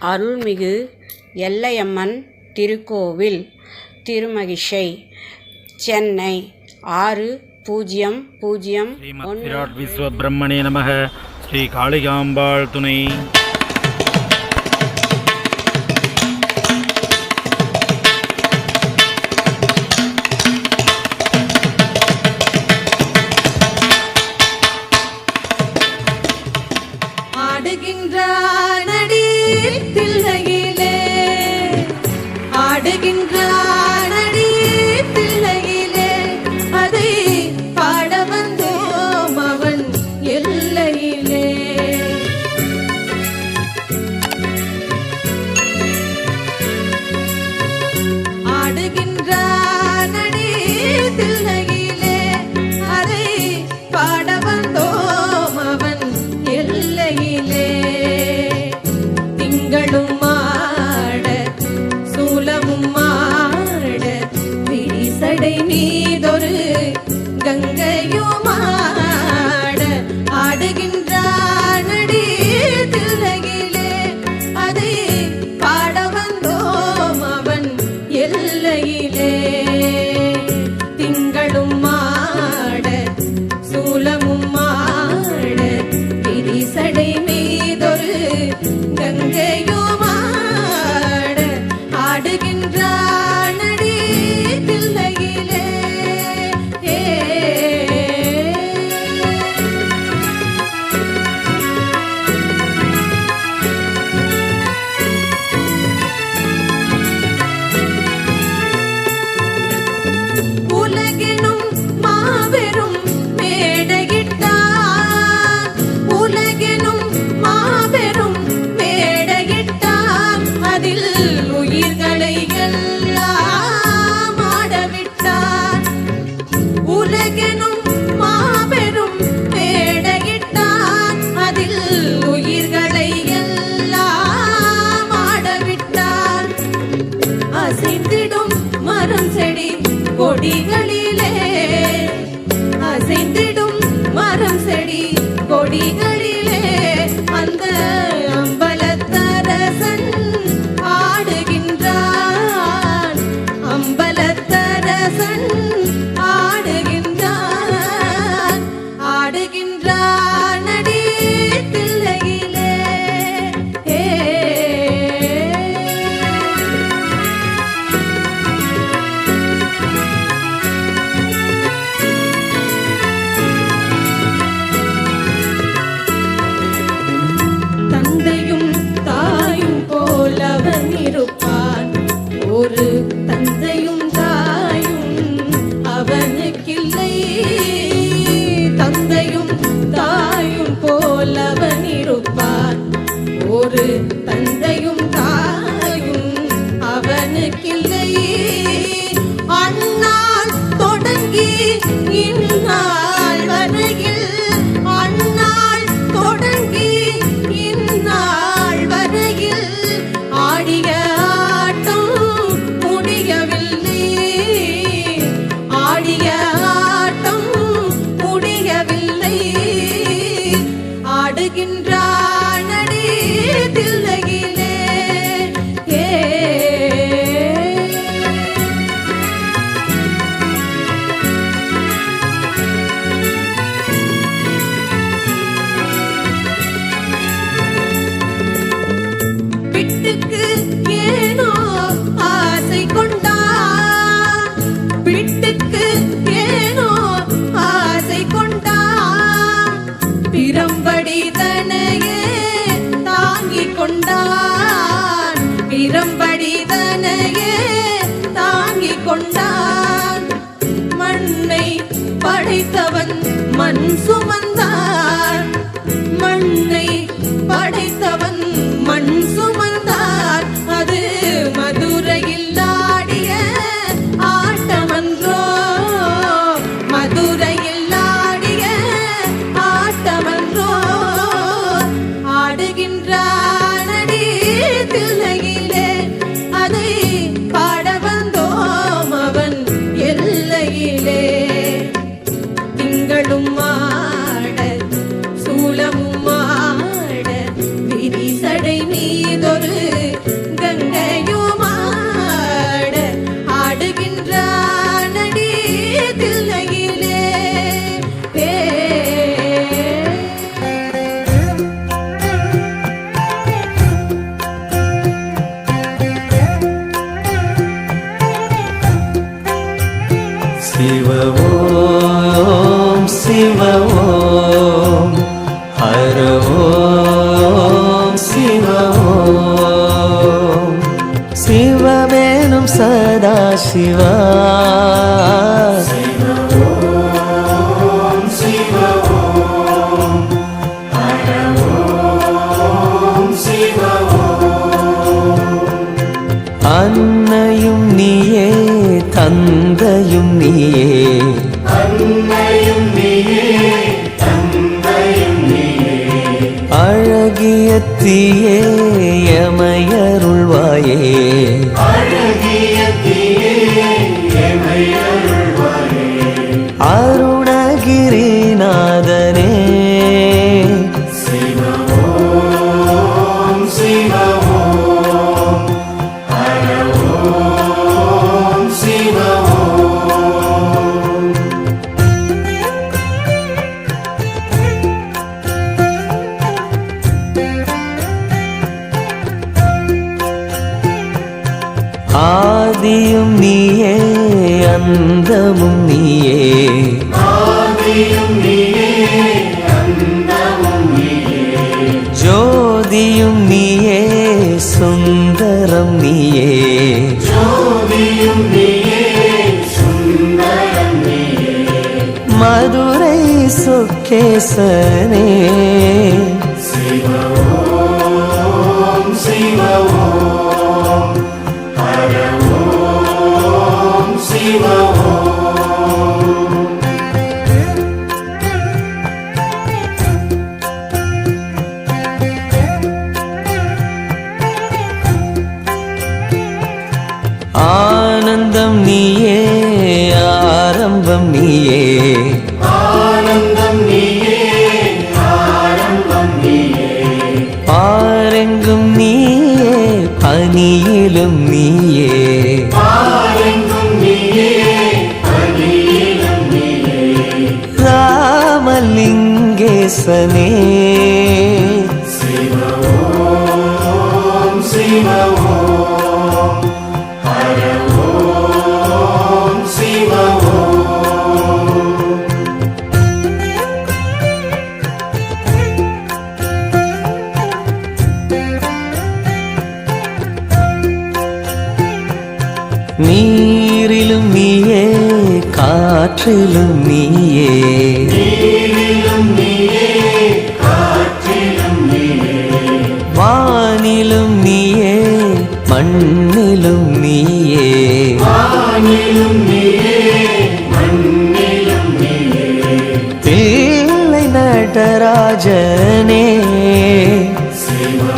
அருள்மிகு எல்லையம்மன் திருக்கோவில் திருமகிஷை சென்னை ஆறு பூஜ்ஜியம் பூஜ்ஜியம் மோன் விஸ்வ பிரம்மணிய நமக. ஸ்ரீ காளிகாம்பாள் துணை. நடை நீ ஒரு தந்தை சுமந்தார். ஓம். ஹர ஓம். சிவ ஓம். சிவமேனும் சதா சிவா. அன்னையும் நீயே தந்தையும் நீயே. ஆதியும் நீயே அந்தமும் நீயே. ஜோதியும் நீயே சுந்தரம் நீயே. மதுரை சுக்கேசனே ஆனந்தம் நீயே ஆரம்பம் நீயே. பனியிலும் நீயே. ராமலிங்கேசனே. நீயே காற்றிலும் நீயே. வானிலும் நீயே மண்ணிலும் நீயே. தில்லை நடராஜனே. சிவா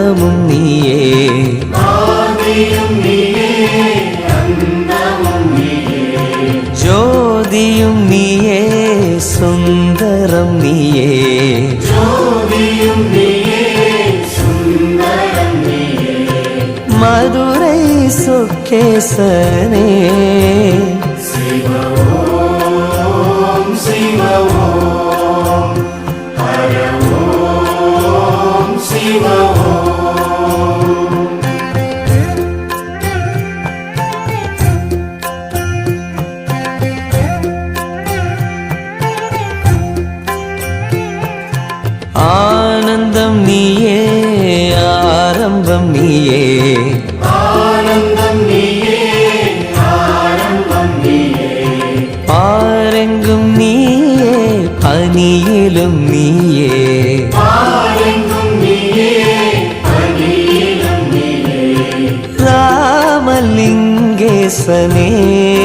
அந்தமும் நீயே. ஜோதியும் நீயே சுந்தரம் நீயே. மதுரை சுக்கேசனே பணியிலும் நீயே. ராமலிங்கேசனே.